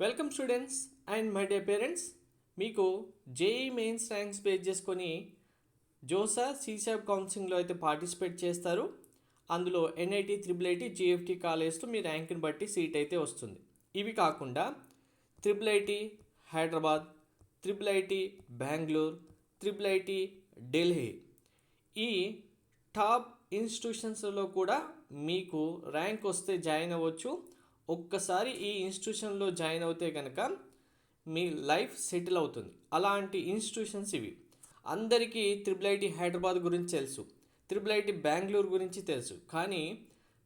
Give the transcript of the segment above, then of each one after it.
Welcome students and my dear parents మీకు JEE mains ranks base చేసుకొని JoSAA CSAB కౌన్సిలింగ్లో అయితే పార్టిసిపేట్ చేస్తారు. అందులో ఎన్ఐటి త్రిబుల్ ఐటీ జిఎఫ్టీ కాలేజ్లో మీ ర్యాంక్ని బట్టి సీట్ అయితే వస్తుంది. ఇవి కాకుండా triple IT Hyderabad triple IT Bengaluru triple IT Delhi ఈ టాప్ ఇన్స్టిట్యూషన్స్లో కూడా మీకు ర్యాంక్ వస్తే జాయిన్ అవ్వచ్చు. ఒక్కసారి ఈ ఇన్స్టిట్యూషన్లో జాయిన్ అవుతే కనుక మీ లైఫ్ సెటిల్ అవుతుంది. అలాంటి ఇన్స్టిట్యూషన్స్ ఇవి. అందరికీ త్రిబుల్ ఐటీ హైదరాబాద్ గురించి తెలుసు. త్రిబుల్ ఐటీ బెంగళూరు గురించి తెలుసు. కానీ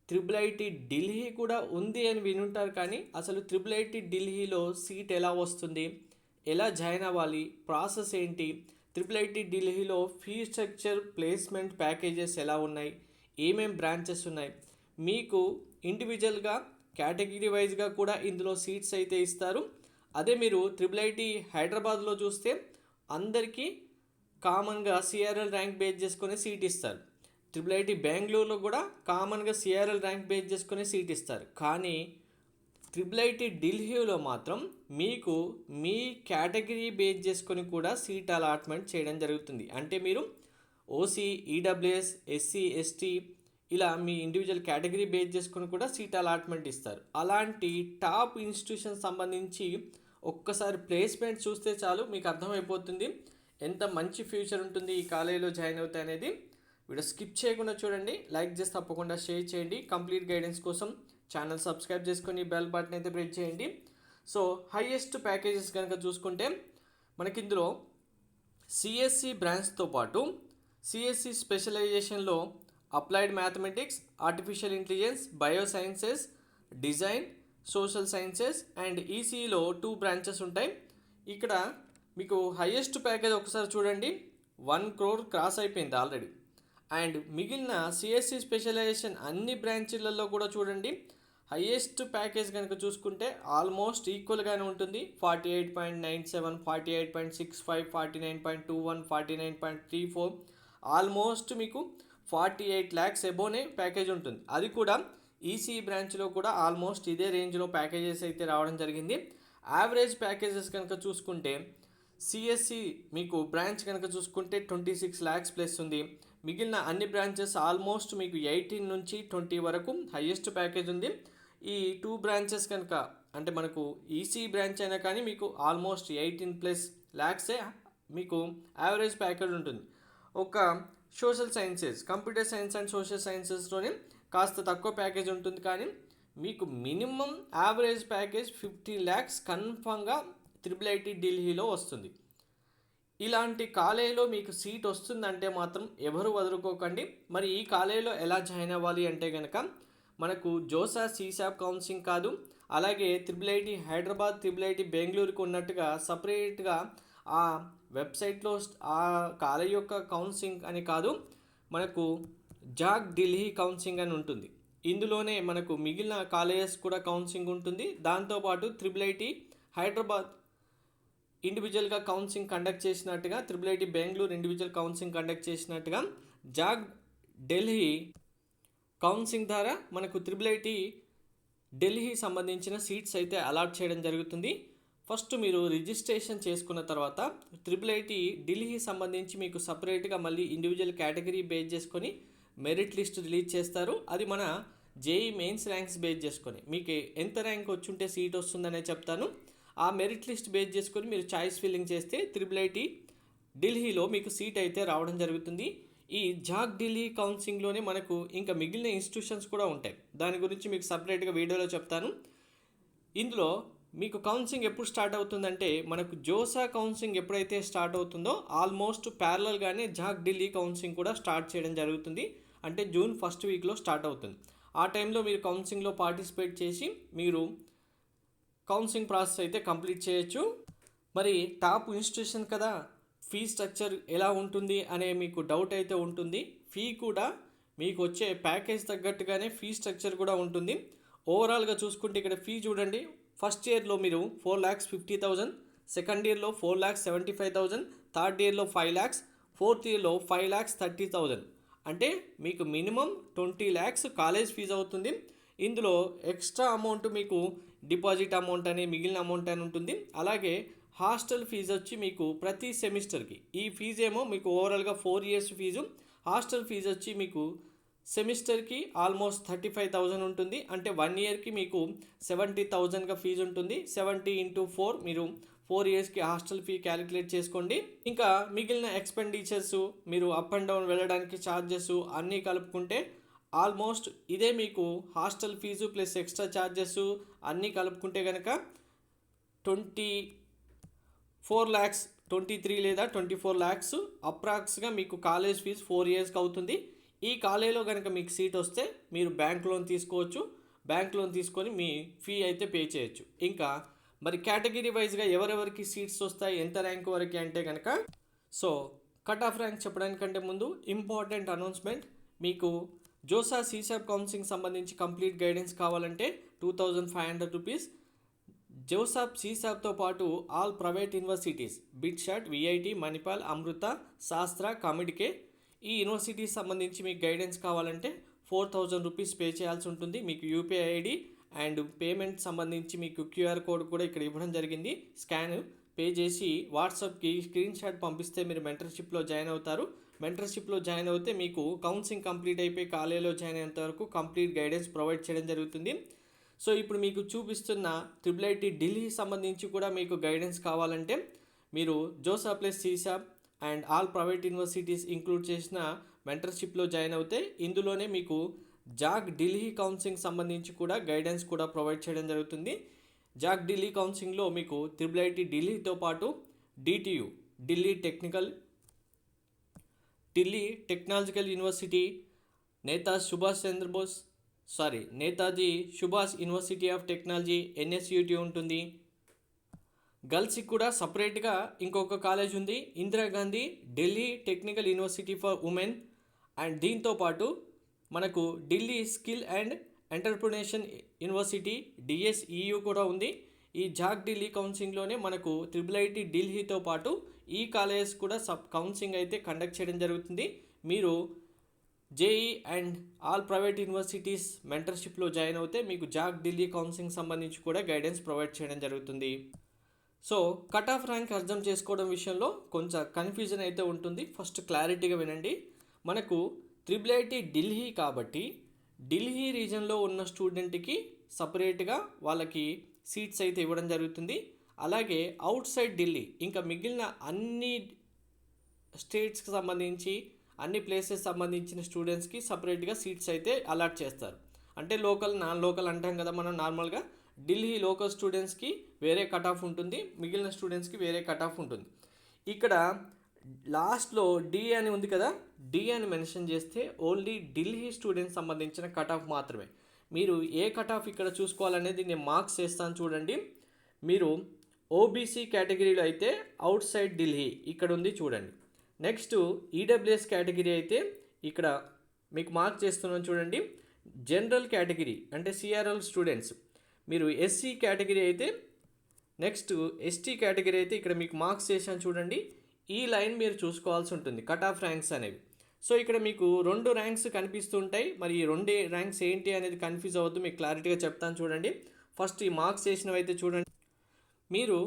త్రిబుల్ ఐటీ ఢిల్లీ కూడా ఉంది అని వినుంటారు కానీ అసలు త్రిబుల్ ఐటీ ఢిల్లీలో సీట్ ఎలా వస్తుంది? ఎలా జాయిన్ అవ్వాలి? ప్రాసెస్ ఏంటి? త్రిబుల్ ఐటీ ఢిల్లీలో ఫీ స్ట్రక్చర్ ప్లేస్మెంట్ ప్యాకేజెస్ ఎలా ఉన్నాయి? ఏమేం బ్రాంచెస్ ఉన్నాయి? మీకు ఇండివిజువల్గా కేటగిరీ వైజ్గా కూడా ఇందులో సీట్స్ అయితే ఇస్తారు. అదే మీరు త్రిబుల్ ఐటీ హైదరాబాద్లో చూస్తే అందరికీ కామన్గా సిఆర్ఎల్ ర్యాంక్ బేస్ చేసుకుని సీట్ ఇస్తారు. ట్రిపుల్ ఐటీ బెంగళూరులో కూడా కామన్గా సిఆర్ఎల్ ర్యాంక్ బేస్ చేసుకునే సీట్ ఇస్తారు. కానీ ట్రిపుల్ ఐటీ ఢిల్లీలో మాత్రం మీకు మీ కేటగిరీ బేస్ చేసుకొని కూడా సీట్ అలాట్మెంట్ చేయడం జరుగుతుంది. అంటే మీరు ఓసీ ఈడబ్ల్యూఎస్ ఎస్సీ ఎస్టీ ఇలా మీ ఇండివిజువల్ కేటగిరీ బేస్ చేసుకొని కూడా సీట్ అలాట్మెంట్ ఇస్తారు. అలాంటి టాప్ ఇన్స్టిట్యూషన్ సంబంధించి ఒక్కసారి ప్లేస్మెంట్ చూస్తే చాలు మీకు అర్థమైపోతుంది. ఎంత మంచి ఫ్యూచర్ ఉంటుంది ఈ కాలేజీలో జాయిన్ అవుతాయి అనేది. వీడియో స్కిప్ చేయకుండా చూడండి. లైక్ చేసి తప్పకుండా షేర్ చేయండి. కంప్లీట్ గైడెన్స్ కోసం ఛానల్ సబ్స్క్రైబ్ చేసుకొని బెల్ బటన్ అయితే ప్రెస్ చేయండి. సో హైయెస్ట్ ప్యాకేజెస్ కనుక చూసుకుంటే మనకి ఇందులో సిఎస్సి బ్రాంచ్తో పాటు CSE స్పెషలైజేషన్లో applied mathematics artificial intelligence biosciences design social sciences and ఈసీలో two branches ఉంటాయి. ఇక్కడ మీకు హయ్యెస్ట్ ప్యాకేజ్ ఒకసారి చూడండి. వన్ క్రోర్ క్రాస్ అయిపోయింది ఆల్రెడీ అండ్ మిగిలిన సిఎస్సి స్పెషలైజేషన్ అన్ని బ్రాంచీలలో కూడా చూడండి. హయ్యెస్ట్ ప్యాకేజ్ కనుక చూసుకుంటే ఆల్మోస్ట్ ఈక్వల్గానే ఉంటుంది. Forty eight point nine seven forty eight point six five forty nine point two one forty nine point three four almost మీకు ఫార్టీ ఎయిట్ ల్యాక్స్ ఎబోనే ప్యాకేజ్ ఉంటుంది. అది కూడా ఈసీ బ్రాంచ్లో కూడా ఆల్మోస్ట్ ఇదే రేంజ్లో ప్యాకేజెస్ అయితే రావడం జరిగింది. యావరేజ్ ప్యాకేజెస్ కనుక చూసుకుంటే సిఎస్సి మీకు బ్రాంచ్ కనుక చూసుకుంటే ట్వంటీ సిక్స్ ల్యాక్స్ ప్లస్ ఉంది. మిగిలిన అన్ని బ్రాంచెస్ ఆల్మోస్ట్ మీకు ఎయిటీన్ నుంచి ట్వంటీ వరకు హయ్యెస్ట్ ప్యాకేజ్ ఉంది. ఈ టూ బ్రాంచెస్ కనుక అంటే మనకు ఈసీ బ్రాంచ్ అయినా కానీ మీకు ఆల్మోస్ట్ ఎయిటీన్ ప్లస్ ల్యాక్సే మీకు యావరేజ్ ప్యాకేజ్ ఉంటుంది. ఒక social sciences computer science and social సైన్సెస్లోనే కాస్త తక్కువ ప్యాకేజ్ ఉంటుంది కానీ మీకు minimum average package fifty lakhs కన్ఫామ్గా త్రిబుల్ ఐటీ ఢిల్లీలో వస్తుంది. ఇలాంటి కాలేజీలో మీకు సీట్ వస్తుందంటే మాత్రం ఎవరు వదులుకోకండి. మరి ఈ కాలేజీలో ఎలా జాయిన్ అవ్వాలి అంటే కనుక మనకు జోసా సీసాప్ కౌన్సిలింగ్ కాదు అలాగే triple IT Hyderabad triple IT బెంగళూరుకు ఉన్నట్టుగా సపరేట్గా ఆ వెబ్సైట్లో ఆ కాలేజ్ యొక్క కౌన్సిలింగ్ అని కాదు మనకు జాగ్ ఢిల్లీ కౌన్సిలింగ్ అని ఉంటుంది. ఇందులోనే మనకు మిగిలిన కాలేజెస్ కూడా కౌన్సిలింగ్ ఉంటుంది. దాంతోపాటు త్రిబుల్ ఐటీ హైదరాబాద్ ఇండివిజువల్గా కౌన్సిలింగ్ కండక్ట్ చేసినట్టుగా triple IT Bengaluru individual counselling conduct చేసినట్టుగా జాగ్ ఢిల్లీ కౌన్సిలింగ్ ద్వారా మనకు త్రిబుల్ ఐటీ ఢిల్లీ సంబంధించిన సీట్స్ అయితే అలాట్ చేయడం జరుగుతుంది. ఫస్ట్ మీరు రిజిస్ట్రేషన్ చేసుకున్న తర్వాత ట్రిపుల్ ఐటీ ఢిల్లీ సంబంధించి మీకు సపరేట్గా మళ్ళీ ఇండివిజువల్ కేటగిరీ బేస్ చేసుకొని మెరిట్ లిస్ట్ రిలీజ్ చేస్తారు. అది మన జేఈ మెయిన్స్ ర్యాంక్స్ బేస్ చేసుకొని. మీకు ఎంత ర్యాంక్ వచ్చుంటే సీట్ వస్తుందనే చెప్తాను. ఆ మెరిట్ లిస్ట్ బేస్ చేసుకొని మీరు చాయిస్ ఫిల్లింగ్ చేస్తే త్రిబుల్ ఐటీ ఢిల్లీలో మీకు సీట్ అయితే రావడం జరుగుతుంది. ఈ జాగ్ ఢిల్లీ కౌన్సిలింగ్లోనే మనకు ఇంకా మిగిలిన ఇన్స్టిట్యూషన్స్ కూడా ఉంటాయి. దాని గురించి మీకు సపరేట్గా వీడియోలో చెప్తాను. ఇందులో మీకు కౌన్సిలింగ్ ఎప్పుడు స్టార్ట్ అవుతుందంటే మనకు జోసా కౌన్సిలింగ్ ఎప్పుడైతే స్టార్ట్ అవుతుందో ఆల్మోస్ట్ ప్యారలల్గానే జాగ్ ఢిల్లీ కౌన్సిలింగ్ కూడా స్టార్ట్ చేయడం జరుగుతుంది. అంటే జూన్ ఫస్ట్ వీక్లో స్టార్ట్ అవుతుంది. ఆ టైంలో మీరు కౌన్సిలింగ్లో పార్టిసిపేట్ చేసి మీరు కౌన్సిలింగ్ ప్రాసెస్ అయితే కంప్లీట్ చేయొచ్చు. మరి టాప్ ఇన్స్టిట్యూషన్ కదా ఫీ స్ట్రక్చర్ ఎలా ఉంటుంది అనే మీకు డౌట్ అయితే ఉంటుంది. ఫీ కూడా మీకు వచ్చే ప్యాకేజ్ తగ్గట్టుగానే ఫీ స్ట్రక్చర్ కూడా ఉంటుంది. ఓవరాల్గా చూసుకుంటే ఇక్కడ ఫీ చూడండి ఫస్ట్ ఇయర్లో మీరు four lakhs fifty thousand second ఇయర్లో four lakhs seventy five thousand third ఇయర్లో ఫైవ్ ల్యాక్స్ ఫోర్త్ ఇయర్లో ఫైవ్ ల్యాక్స్ థర్టీ థౌజండ్ అంటే మీకు minimum twenty lakhs college fees అవుతుంది. ఇందులో ఎక్స్ట్రా అమౌంట్ మీకు డిపాజిట్ అమౌంట్ అని మిగిలిన అమౌంట్ అని ఉంటుంది. అలాగే హాస్టల్ ఫీజు వచ్చి మీకు ప్రతి సెమిస్టర్కి ఈ ఫీజు ఏమో మీకు ఓవరాల్గా four years fees. Hostel fees వచ్చి మీకు సెమిస్టర్కి ఆల్మోస్ట్ థర్టీ ఫైవ్ థౌజండ్ ఉంటుంది. అంటే వన్ ఇయర్కి మీకు సెవెంటీ థౌజండ్గా ఫీజు ఉంటుంది. సెవెంటీ ఇంటూ ఫోర్ మీరు ఫోర్ ఇయర్స్కి హాస్టల్ ఫీ క్యాలిక్యులేట్ చేసుకోండి. ఇంకా మిగిలిన ఎక్స్పెండిచర్స్ మీరు అప్ అండ్ డౌన్ వెళ్ళడానికి ఛార్జెస్ అన్నీ కలుపుకుంటే ఆల్మోస్ట్ ఇదే మీకు hostel fees plus extra charges అన్నీ కలుపుకుంటే కనుక twenty four lakhs twenty three లేదా ట్వంటీ ఫోర్ ల్యాక్స్ అప్రాక్స్గా మీకు కాలేజ్ ఫీజు ఫోర్ ఇయర్స్కి అవుతుంది. ఈ కాలేజీలో కనుక మీకు సీట్ వస్తే మీరు బ్యాంక్ లోన్ తీసుకోవచ్చు. బ్యాంక్ లోన్ తీసుకొని మీ ఫీ అయితే పే చేయొచ్చు. ఇంకా మరి కేటగిరీ వైజ్గా ఎవరెవరికి సీట్స్ వస్తాయి ఎంత ర్యాంక్ వరకు అంటే కనుక సో కట్ ఆఫ్ ర్యాంక్ చెప్పడానికంటే ముందు ఇంపార్టెంట్ అనౌన్స్మెంట్. మీకు జోసా సీసాబ్ కౌన్సిలింగ్ సంబంధించి కంప్లీట్ గైడెన్స్ కావాలంటే two thousand five hundred rupees. JoSAA సీసాప్తో పాటు all private universities BITSAT VIT Manipal Amrita Sastra COMEDK ఈ యూనివర్సిటీస్ సంబంధించి మీకు గైడెన్స్ కావాలంటే ఫోర్ థౌజండ్ రూపీస్ పే చేయాల్సి ఉంటుంది. మీకు యూపీఐ ఐడి అండ్ పేమెంట్ సంబంధించి మీకు క్యూఆర్ కోడ్ కూడా ఇక్కడ ఇవ్వడం జరిగింది. స్కాన్ పే చేసి వాట్సాప్కి స్క్రీన్ షాట్ పంపిస్తే మీరు మెంటర్షిప్లో జాయిన్ అవుతారు. మెంటర్షిప్లో జాయిన్ అవుతే మీకు కౌన్సిలింగ్ కంప్లీట్ అయిపోయి కాలేజీలో జాయిన్ అయ్యేంత వరకు కంప్లీట్ గైడెన్స్ ప్రొవైడ్ చేయడం జరుగుతుంది. సో ఇప్పుడు మీకు చూపిస్తున్న ట్రిపుల్ ఐటీ ఢిల్లీ సంబంధించి కూడా మీకు గైడెన్స్ కావాలంటే మీరు JoSAA plus CSAB and all private universities include చేసిన మెంటర్షిప్లో జాయిన్ అవుతే ఇందులోనే మీకు జాగ్ ఢిల్లీ కౌన్సిలింగ్ సంబంధించి కూడా గైడెన్స్ కూడా ప్రొవైడ్ చేయడం జరుగుతుంది. జాగ్ ఢిల్లీ కౌన్సిలింగ్లో మీకు త్రిబుల్ ఐటీ ఢిల్లీతో పాటు DTU Delhi technical Delhi technological university Netaji Subhash Chandrabose sorry Netaji Subhash university of technology NSUT ఉంటుంది. గర్ల్స్కి కూడా సపరేట్గా ఇంకొక కాలేజ్ ఉంది. Indira Gandhi Delhi technical university for women. And దీంతో పాటు మనకు Delhi skill and entrepreneurship university DSEU కూడా ఉంది. ఈ జాక్ ఢిల్లీ కౌన్సిలింగ్లోనే మనకు ట్రిపుల్ ఐటీ ఢిల్లీతో పాటు ఈ కాలేజెస్ కూడా సబ్ కౌన్సిలింగ్ అయితే కండక్ట్ చేయడం జరుగుతుంది. మీరు JEE and all private universities మెంటర్షిప్లో join అవుతే మీకు జాక్ ఢిల్లీ కౌన్సిలింగ్ సంబంధించి కూడా గైడెన్స్ ప్రొవైడ్ చేయడం జరుగుతుంది. సో కట్ ఆఫ్ ర్యాంక్ అర్థం చేసుకోవడం విషయంలో కొంచెం కన్ఫ్యూజన్ అయితే ఉంటుంది. ఫస్ట్ క్లారిటీగా వినండి. మనకు త్రిబుల్ ఐటీ ఢిల్లీ కాబట్టి ఢిల్లీ రీజన్లో ఉన్న స్టూడెంట్కి సపరేట్గా వాళ్ళకి సీట్స్ అయితే ఇవ్వడం జరుగుతుంది. అలాగే అవుట్ సైడ్ ఢిల్లీ ఇంకా మిగిలిన అన్ని స్టేట్స్కి సంబంధించి అన్ని ప్లేసెస్ సంబంధించిన స్టూడెంట్స్కి సపరేట్గా సీట్స్ అయితే అలాట్ చేస్తారు. అంటే లోకల్ నాన్ లోకల్ అంటాం కదా మనం నార్మల్గా ఢిల్లీ లోకల్ స్టూడెంట్స్కి వేరే కట్ ఆఫ్ ఉంటుంది మిగిలిన స్టూడెంట్స్కి వేరే కట్ ఆఫ్ ఉంటుంది. ఇక్కడ లాస్ట్లో డి అని ఉంది కదా డి అని మెన్షన్ చేస్తే ఓన్లీ ఢిల్లీ స్టూడెంట్స్ సంబంధించిన కట్ ఆఫ్ మాత్రమే. మీరు ఏ కట్ ఆఫ్ ఇక్కడ చూసుకోవాలనేది నేను మార్క్స్ చేస్తాను చూడండి. మీరు ఓబీసీ కేటగిరీలో అయితే అవుట్ సైడ్ ఢిల్లీ ఇక్కడ ఉంది చూడండి. నెక్స్ట్ ఈడబ్ల్యూఎస్ కేటగిరీ అయితే ఇక్కడ మీకు మార్క్ చేస్తున్నాను చూడండి. జనరల్ కేటగిరీ అంటే సిఆర్ఎల్ స్టూడెంట్స్. మీరు ఎస్సీ కేటగిరీ అయితే నెక్స్ట్ ఎస్టీ కేటగిరీ అయితే ఇక్కడ మీకు మార్క్స్ చేశాను చూడండి. ఈ లైన్ మీరు చూసుకోవాల్సి ఉంటుంది. కట్ ఆఫ్ ర్యాంక్స్ అనేవి. సో ఇక్కడ మీకు రెండు ర్యాంక్స్ కనిపిస్తుంటాయి మరి ఈ రెండు ర్యాంక్స్ ఏంటి అనేది కన్ఫ్యూజ్ అవ్వద్దు. మీకు క్లారిటీగా చెప్తాను చూడండి. ఫస్ట్ ఈ మార్క్స్ చేసినవి అయితే చూడండి. మీరు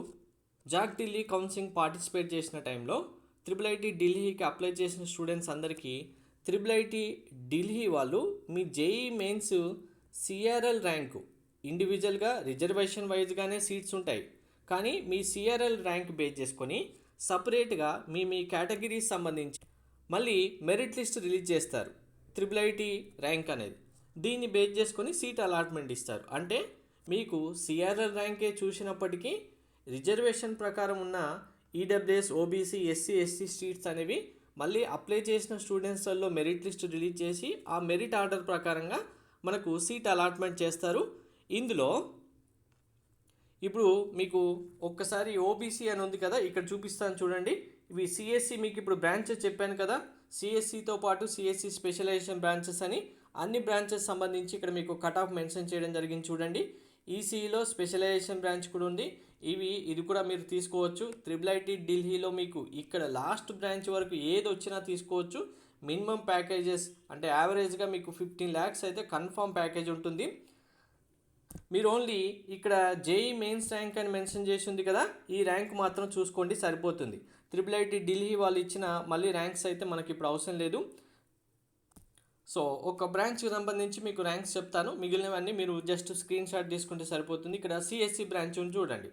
జాక్ ఢిల్లీ కౌన్సిలింగ్ పార్టిసిపేట్ చేసిన టైంలో త్రిబుల్ ఐటీ ఢిల్లీకి అప్లై చేసిన స్టూడెంట్స్ అందరికీ త్రిబుల్ ఐటీ ఢిల్లీ వాళ్ళు మీ జేఈ మెయిన్స్ సిఆర్ఎల్ ర్యాంకు ఇండివిజువల్గా రిజర్వేషన్ వైజ్గానే సీట్స్ ఉంటాయి. కానీ మీ సిఆర్ఎల్ ర్యాంక్ బేస్ చేసుకొని సపరేట్గా మీ మీ కేటగిరీస్ సంబంధించి మళ్ళీ మెరిట్ లిస్ట్ రిలీజ్ చేస్తారు. త్రిబుల్ ఐటీ ర్యాంక్ అనేది. దీన్ని బేస్ చేసుకొని సీట్ అలాట్మెంట్ ఇస్తారు. అంటే మీకు సిఆర్ఎల్ ర్యాంకే చూసినప్పటికీ రిజర్వేషన్ ప్రకారం ఉన్న EWS OBC SC ST seats అనేవి మళ్ళీ అప్లై చేసిన స్టూడెంట్స్లో మెరిట్ లిస్ట్ రిలీజ్ చేసి ఆ మెరిట్ ఆర్డర్ ప్రకారంగా మనకు సీట్ అలాట్మెంట్ చేస్తారు. ఇందులో ఇప్పుడు మీకు ఒక్కసారి ఓబీసీ అని ఉంది కదా ఇక్కడ చూపిస్తాను చూడండి. ఇవి సిఎస్సి మీకు ఇప్పుడు బ్రాంచెస్ చెప్పాను కదా సిఎస్సితో పాటు సిఎస్సి స్పెషలైజేషన్ బ్రాంచెస్ అని. అన్ని బ్రాంచెస్ సంబంధించి ఇక్కడ మీకు కట్ ఆఫ్ మెన్షన్ చేయడం జరిగింది చూడండి. ఈసీఈలో స్పెషలైజేషన్ బ్రాంచ్ కూడా ఉంది. ఇవి ఇది కూడా మీరు తీసుకోవచ్చు. త్రిబుల్ ఐటీ ఢిల్లీలో మీకు ఇక్కడ లాస్ట్ బ్రాంచ్ వరకు ఏది వచ్చినా తీసుకోవచ్చు. మినిమం ప్యాకేజెస్ అంటే యావరేజ్గా మీకు ఫిఫ్టీన్ ల్యాక్స్ అయితే కన్ఫామ్ ప్యాకేజ్ ఉంటుంది. మీరు ఓన్లీ ఇక్కడ జేఈ మెయిన్స్ ర్యాంక్ అని మెన్షన్ చేసి ఉంది కదా ఈ ర్యాంక్ మాత్రం చూసుకోండి సరిపోతుంది. త్రిపుల్ ఐటీ ఢిల్లీ వాళ్ళు ఇచ్చిన మళ్ళీ ర్యాంక్స్ అయితే మనకి ఇప్పుడు అవసరం లేదు. సో ఒక బ్రాంచ్కి సంబంధించి మీకు ర్యాంక్స్ చెప్తాను. మిగిలినవన్నీ మీరు జస్ట్ స్క్రీన్ షాట్ తీసుకుంటే సరిపోతుంది. ఇక్కడ సిఎస్సి బ్రాంచ్ ఉంది చూడండి.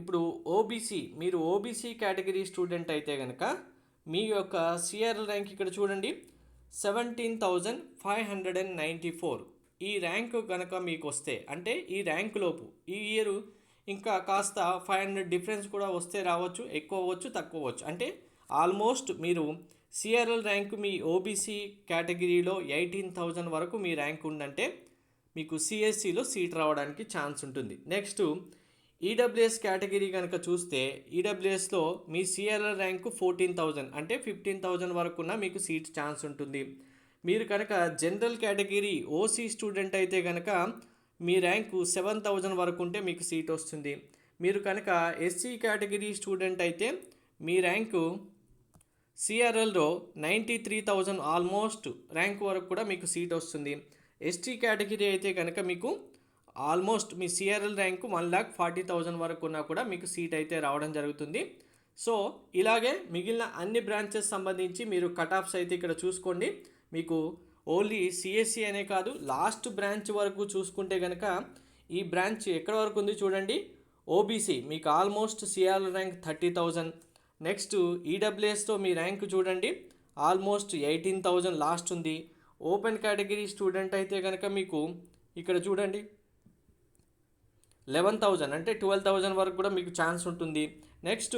ఇప్పుడు ఓబీసీ మీరు ఓబీసీ కేటగిరీ స్టూడెంట్ అయితే కనుక మీ యొక్క సిఆర్ ర్యాంక్ ఇక్కడ చూడండి. Seventeen thousand five hundred and ninety four. ఈ ర్యాంక్ కనుక మీకు వస్తే అంటే ఈ ర్యాంక్ లోపు ఈ ఇయర్ ఇంకా కాస్త ఫైవ్ హండ్రెడ్ డిఫరెన్స్ కూడా వస్తే రావచ్చు ఎక్కువ అవ్వచ్చు తక్కువ అవ్వచ్చు. అంటే ఆల్మోస్ట్ మీరు సిఆర్ఎల్ ర్యాంక్ మీ ఓబీసీ కేటగిరీలో ఎయిటీన్ థౌజండ్ వరకు మీ ర్యాంక్ ఉందంటే మీకు సిఎస్సిలో సీట్ రావడానికి ఛాన్స్ ఉంటుంది. నెక్స్ట్ ఈడబ్ల్యూఎస్ కేటగిరీ కనుక చూస్తే ఈడబ్ల్యూఎస్లో మీ సిఆర్ఎల్ ర్యాంకు ఫోర్టీన్ థౌజండ్ అంటే ఫిఫ్టీన్ థౌజండ్ వరకున్న మీకు సీట్ ఛాన్స్ ఉంటుంది. మీరు కనుక జనరల్ కేటగిరీ ఓసీ స్టూడెంట్ అయితే కనుక మీ ర్యాంకు సెవెన్ థౌజండ్ వరకు ఉంటే మీకు సీట్ వస్తుంది. మీరు కనుక ఎస్సీ కేటగిరీ స్టూడెంట్ అయితే మీ rank సిఆర్ఎల్లో ninety three thousand almost rank వరకు కూడా మీకు సీట్ వస్తుంది. ఎస్టీ కేటగిరీ అయితే కనుక మీకు ఆల్మోస్ట్ మీ CRL rank one lakh forty thousand వరకు ఉన్నా కూడా మీకు సీట్ అయితే రావడం జరుగుతుంది. సో ఇలాగే మిగిలిన అన్ని బ్రాంచెస్ సంబంధించి మీరు కట్ ఆఫ్స్ అయితే ఇక్కడ చూసుకోండి. మీకు ఓన్లీ సిఎస్సి అనే కాదు లాస్ట్ బ్రాంచ్ వరకు చూసుకుంటే కనుక ఈ బ్రాంచ్ ఎక్కడ వరకు ఉంది చూడండి. ఓబీసీ మీకు almost CR rank thirty thousand. Next ఈడబ్ల్యూఎస్తో మీ ర్యాంక్ చూడండి. ఆల్మోస్ట్ ఎయిటీన్ థౌజండ్ లాస్ట్ ఉంది. ఓపెన్ కేటగిరీ స్టూడెంట్ అయితే కనుక మీకు ఇక్కడ చూడండి. లెవెన్ థౌజండ్ అంటే ట్వెల్వ్ థౌజండ్ వరకు కూడా మీకు ఛాన్స్ ఉంటుంది. Next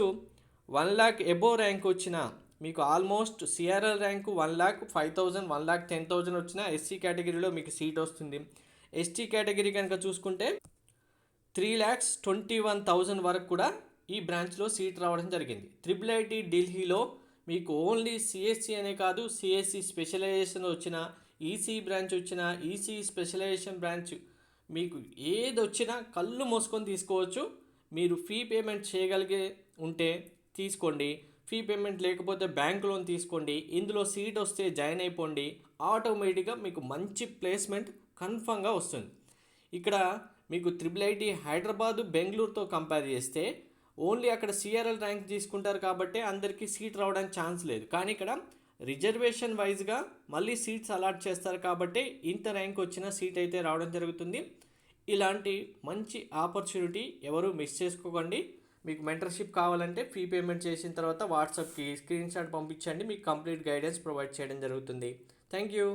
one lakh above rank వచ్చిన మీకు almost CRL rank one lakh five thousand one lakh ten thousand వచ్చిన ఎస్సీ కేటగిరీలో మీకు సీట్ వస్తుంది. ఎస్టీ కేటగిరీ కనుక చూసుకుంటే three lakhs twenty one thousand వరకు కూడా ఈ బ్రాంచ్లో సీట్ రావడం జరిగింది. త్రిబుల్ ఐటీ ఢిల్లీలో మీకు ఓన్లీ సిఎస్సి అనే కాదు సిఎస్సి స్పెషలైజేషన్ వచ్చిన ఈసీ బ్రాంచ్ వచ్చిన ఈసీ స్పెషలైజేషన్ బ్రాంచ్ మీకు ఏది వచ్చినా కళ్ళు మోసుకొని తీసుకోవచ్చు. మీరు ఫీ పేమెంట్ చేయగలిగే ఉంటే తీసుకోండి. ఫీ పేమెంట్ లేకపోతే బ్యాంక్ లోన్ తీసుకోండి. ఇందులో సీట్ వస్తే జాయిన్ అయిపోండి. ఆటోమేటిక్గా మీకు మంచి ప్లేస్మెంట్ కన్ఫామ్గా వస్తుంది. ఇక్కడ మీకు త్రిబుల్ ఐటీ హైదరాబాదు బెంగళూరుతో కంపేర్ చేస్తే ఓన్లీ అక్కడ సిఆర్ఎల్ ర్యాంక్ తీసుకుంటారు కాబట్టి అందరికీ సీట్ రావడానికి ఛాన్స్ లేదు. కానీ ఇక్కడ రిజర్వేషన్ వైజ్గా మళ్ళీ సీట్స్ అలాట్ చేస్తారు కాబట్టి ఇంత ర్యాంక్ వచ్చిన సీట్ అయితే రావడం జరుగుతుంది. ఇలాంటి మంచి ఆపర్చునిటీ ఎవరు మిస్ చేసుకోకండి. మీకు మెంటర్షిప్ కావాలంటే ఫీ పేమెంట్ చేసిన తర్వాత వాట్సాప్కి స్క్రీన్ షాట్ పంపించండి. మీకు కంప్లీట్ గైడెన్స్ ప్రొవైడ్ చేయడం జరుగుతుంది. Thank you